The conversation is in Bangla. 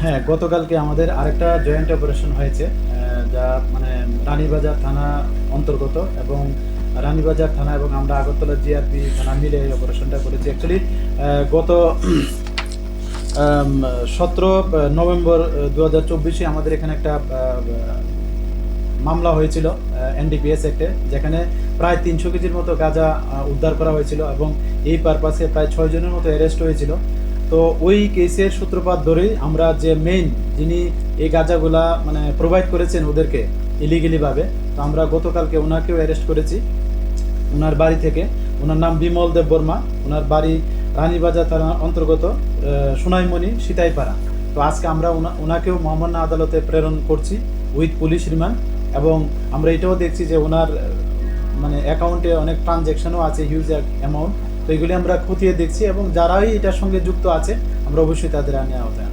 হ্যাঁ গতকালকে আমাদের আরেকটা জয়েন্ট অপারেশন হয়েছে যা মানে রানীবাজার থানা অন্তর্গত এবং রানীবাজার থানা এবং আমরা আগরতলা জিআরপি থানা মিলে এই অপারেশনটা করেছি অ্যাকচুয়ালি গত সতেরো নভেম্বর দু হাজার চব্বিশে আমাদের এখানে একটা মামলা হয়েছিল এনডিপিএস অ্যাক্টে যেখানে প্রায় তিনশো কেজির মতো গাঁজা উদ্ধার করা হয়েছিল এবং এই পারপাসে প্রায় ছয় জনের মতো অ্যারেস্ট হয়েছিল। তো ওই কেসের সূত্রপাত ধরেই আমরা যে মেইন যিনি এই গাঁজাগুলা মানে প্রোভাইড করেছেন ওদেরকে ইলিগেলিভাবে তো আমরা গতকালকে ওনাকেও অ্যারেস্ট করেছি। ওনার বাড়ি থেকে। ওনার নাম বিমল দেব বর্মা। ওনার বাড়ি রানীবাজার থানার অন্তর্গত সোনাইমণি, সিতাইপাড়া। তো আজকে আমরা ওনাকেও মহামান্য আদালতে প্রেরণ করছি উইথ পুলিশ রিমান্ড এবং আমরা এটাও দেখছি যে ওনার মানে অ্যাকাউন্টে অনেক ট্রানজ্যাকশনও আছে হিউজ অ্যামাউন্ট তো এগুলি আমরা খতিয়ে দেখছি এবং যারাই এটার সঙ্গে যুক্ত আছে, আমরা অবশ্যই তাদের আনে আওতায়।